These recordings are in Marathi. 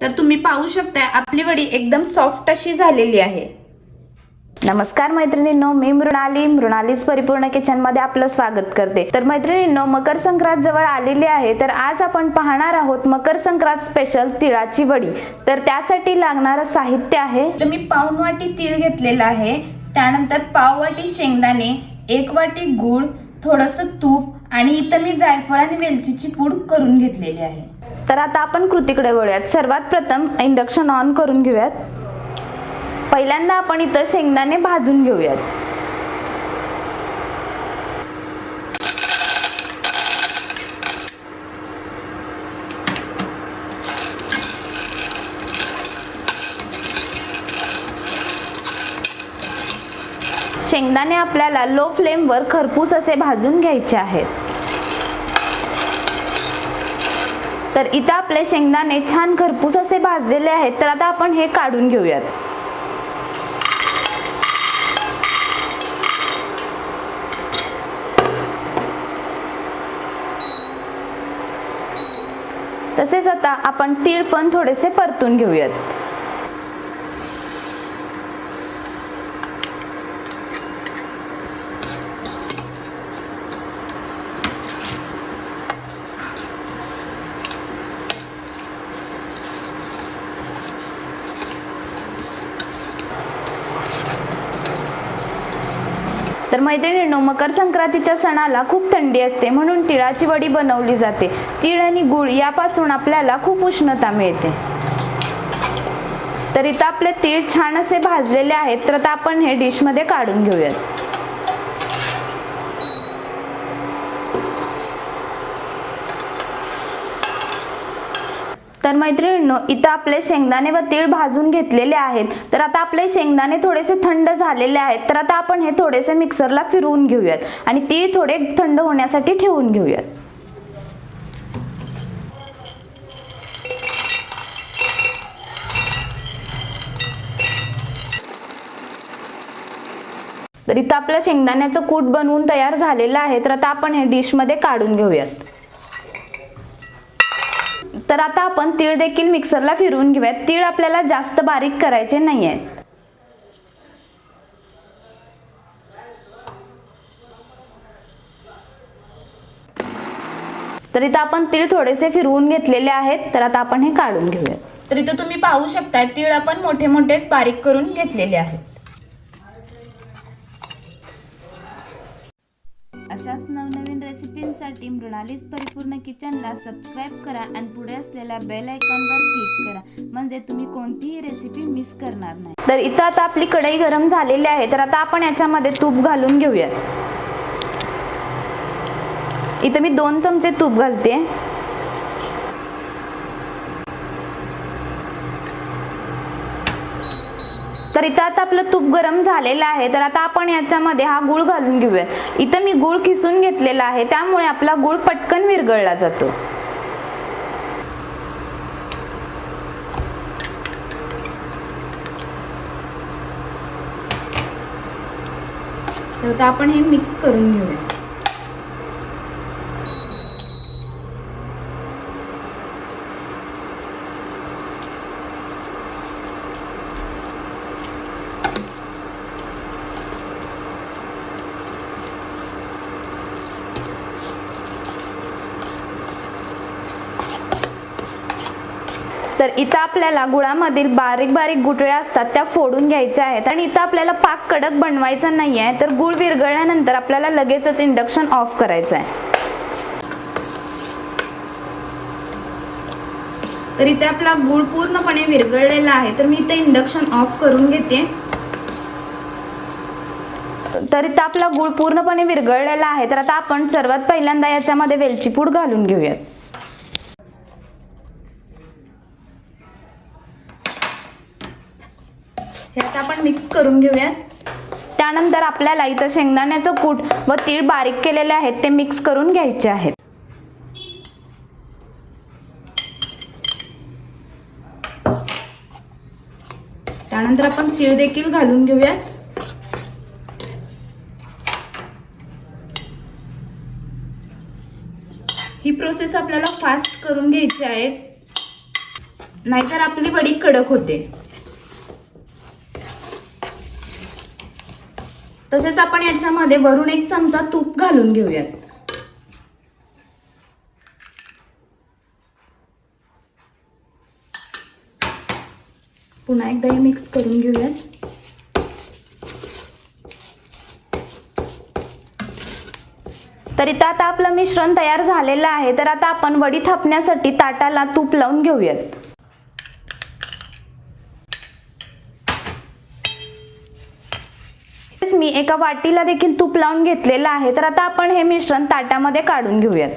तर तुम्ही पाहू शकता आपली वडी एकदम सॉफ्ट अशी झालेली आहे. नमस्कार मैत्रिणींनो मी मृणाली. मृणालीच परिपूर्ण किचनमध्ये आपलं स्वागत करते. तर मैत्रिणींनो मकर संक्रांत जवळ आलेली आहे तर आज आपण पाहणार आहोत मकर संक्रांत स्पेशल तिळाची वडी. तर त्यासाठी लागणारं साहित्य आहे. तर मी पाऊन वाटी तीळ घेतलेला आहे. त्यानंतर पाव वाटी शेंगदाणे एक वाटी गूळ थोडंसं तूप आणि इथं मी जायफळ आणि वेलचीची पूड करून घेतलेली आहे. तर आता आपण कृतीकडे वळूयात. सर्वात प्रथम इंडक्शन ऑन करून घेऊयात. पहिल्यांदा आपण इथं शेंगदाणे भाजून घेऊयात. शेंगदाणे आपल्याला लो फ्लेमवर खरपूस असे भाजून घ्यायचे आहेत. तर इथं आपले शेंगदाणे छान खरपूस असे भाजलेले आहेत. तर आता आपण हे काढून घेऊयात. तसेच आता आपण तीळ पण थोडेसे परतून घेऊयात. तर मैत्रिणींनो मकर संक्रांतीच्या सणाला खूप थंडी असते म्हणून तिळाची वडी बनवली जाते. तीळ आणि गुळ यापासून आपल्याला खूप उष्णता मिळते. तर इथं आपले तीळ छान असे भाजलेले आहेत तर आता आपण हे डिशमध्ये काढून घेऊयात. तर मैत्रिणींनो इथं आपले शेंगदाणे व तीळ भाजून घेतलेले आहेत. तर आता आपले शेंगदाणे थोडेसे थंड झालेले आहेत. तर आता आपण हे थोडेसे मिक्सरला फिरवून घेऊयात आणि तीळ थोडे थंड होण्यासाठी ठेवून घेऊयात. तर इथं आपलं शेंगदाण्याचं कूट बनवून तयार झालेलं आहे. तर आता आपण हे डिशमध्ये काढून घेऊयात. तर आता आपण तीळ देखील मिक्सरला फिरवून घेऊयात. तीळ आपल्याला जास्त बारीक करायचे नाही आहेत तर इथं आपण तीळ थोडेसे फिरवून घेतलेले आहेत. तर आता आपण हे काढून घेऊयात. तर इथं तुम्ही पाहू शकता तीळ आपण मोठे मोठेच बारीक करून घेतलेले आहेत. अशाच नवनवीन रेसिपींसाठी मृणालीच परिपूर्ण किचनला सबस्क्राईब करा आणि पुढे असलेल्या बेल आयकॉनवर क्लिक करा. म्हणजे तुम्ही कोणतीही रेसिपी मिस करणार नाही. तर इथं आता आपली कढई गरम झालेली आहे. तर आता आपण याच्यामध्ये तूप घालून घेऊयात. इथं मी दोन चमचे तूप घालते तर इथं आता आपलं तूप गरम झालेलं आहे. तर आता आपण याच्यामध्ये हा गुळ घालून घेऊया. इथं मी गुळ किसून घेतलेला आहे. त्यामुळे आपला गुळ पटकन विरघळला जातो. तर आता आपण हे मिक्स करून घेऊया. तर इथं आपल्याला गुळामधील बारीक बारीक गुठळ्या असतात त्या फोडून घ्यायच्या आहेत. आणि इथं आपल्याला पाक कडक बनवायचा नाही आहे तर गुळ विरघळल्यानंतर आपल्याला लगेचच इंडक्शन ऑफ करायचं आहे तर इथे आपला गुळ पूर्णपणे विरघळलेला आहे तर मी इथे इंडक्शन ऑफ करून घेते. तर इथं आपला गुळ पूर्णपणे विरघळलेला आहे तर आता आपण सर्वात पहिल्यांदा याच्यामध्ये वेलची पूड घालून घेऊयात. हे आता आपण मिक्स करून घेऊयात. त्यानंतर आपल्याला इथं शेंगदाण्याचं कूट व तीळ बारीक केलेले आहेत ते मिक्स करून घ्यायचे आहेत. त्यानंतर आपण तीळ देखील घालून घेऊयात. ही प्रोसेस आपल्याला फास्ट करून घ्यायची आहे. नाहीतर आपली वडी कडक होते. तसेच आपण याच्यामध्ये वरून एक चमचा तूप घालून घेऊयात. पुन्हा एकदा हे मिक्स करून घेऊयात. तर इथं आता आपलं मिश्रण तयार झालेलं आहे. तर आता आपण वडी थापण्यासाठी ताटाला तूप लावून घेऊयात. तसेच मी एका वाटीला देखील तूप लावून घेतलेलं आहे. तर आता आपण हे मिश्रण ताटामध्ये काढून घेऊयात.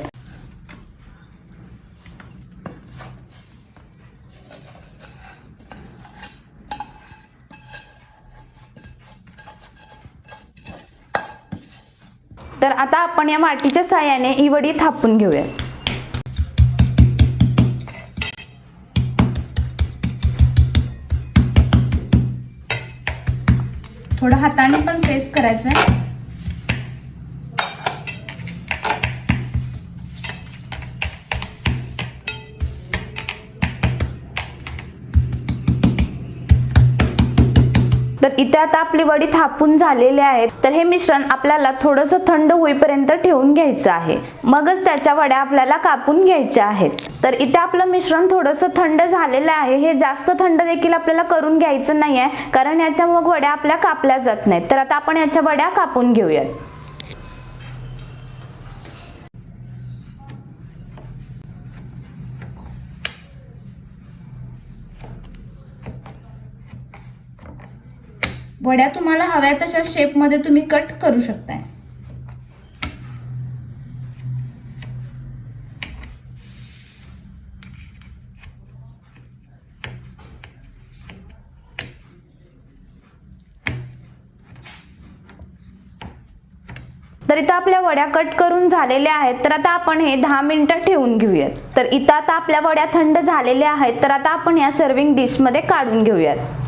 तर आता आपण या वाटीच्या साह्याने ही वडी थापून घेऊयात. थोडं हाताने पण प्रेस करायचं आहे तर इथे आता आपली वडी थापून झालेली आहे तर हे मिश्रण आपल्याला थोडंसं थंड होईपर्यंत ठेवून घ्यायचं आहे. मगच त्याच्या वड्या आपल्याला कापून घ्यायच्या आहेत. तर इथे आपलं मिश्रण थोडंसं थंड झालेलं आहे. हे जास्त थंड देखील आपल्याला करून घ्यायचं नाही आहे कारण याच्या मग वड्या आपल्या कापल्या जात नाहीत. तर आता आपण याच्या वड्या कापून घेऊयात. वड्या तुम्हाला हव्या तशा शेपमध्ये तुम्ही कट करू शकताय. तर इथं आपल्या वड्या कट करून झालेल्या आहेत तर आता आपण हे दहा मिनिटं ठेवून घेऊयात. तर इथं आता आपल्या वड्या थंड झालेल्या आहेत तर आता आपण या सर्विंग डिशमध्ये काढून घेऊयात.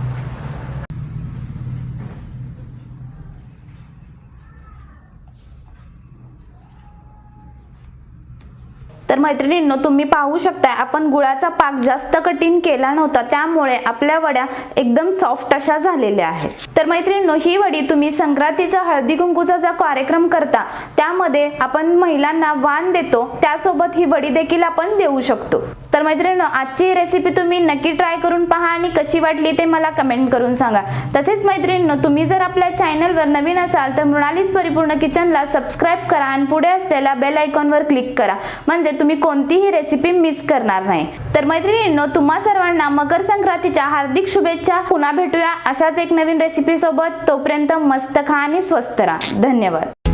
तर मैत्रिणींनो तुम्ही पाहू शकता आपण गुळाचा पाक जास्त कठीण केला नव्हता. त्यामुळे आपल्या वड्या एकदम सॉफ्ट अशा झालेल्या आहेत. तर मैत्रिणींनो ही वडी तुम्ही संक्रांतीचा हळदी कुंकूचा जो कार्यक्रम करता त्यामध्ये आपण महिलांना वाण देतो. त्यासोबत ही वडी देखील आपण देऊ शकतो. तर मैत्रिणींनो आजची रेसिपी तुम्ही नक्की ट्राय करून पहा आणि कशी वाटली ते मला कमेंट करून सांगा. तसेच मैत्रिणींनो तुम्ही जर आपल्या चॅनलवर नवीन असाल तर मृणालीच परिपूर्ण किचनला सबस्क्राईब करा आणि पुढे असलेल्या बेल आयकॉनवर क्लिक करा. म्हणजे तुम्ही कोणतीही रेसिपी मिस करणार नाही. तर मैत्रिणींनो तुम्हा सर्वांना मकर संक्रांतीच्या हार्दिक शुभेच्छा. पुन्हा भेटूया अशाच एक नवीन रेसिपी सोबत. तोपर्यंत मस्त खा आणि स्वस्त राहा. धन्यवाद.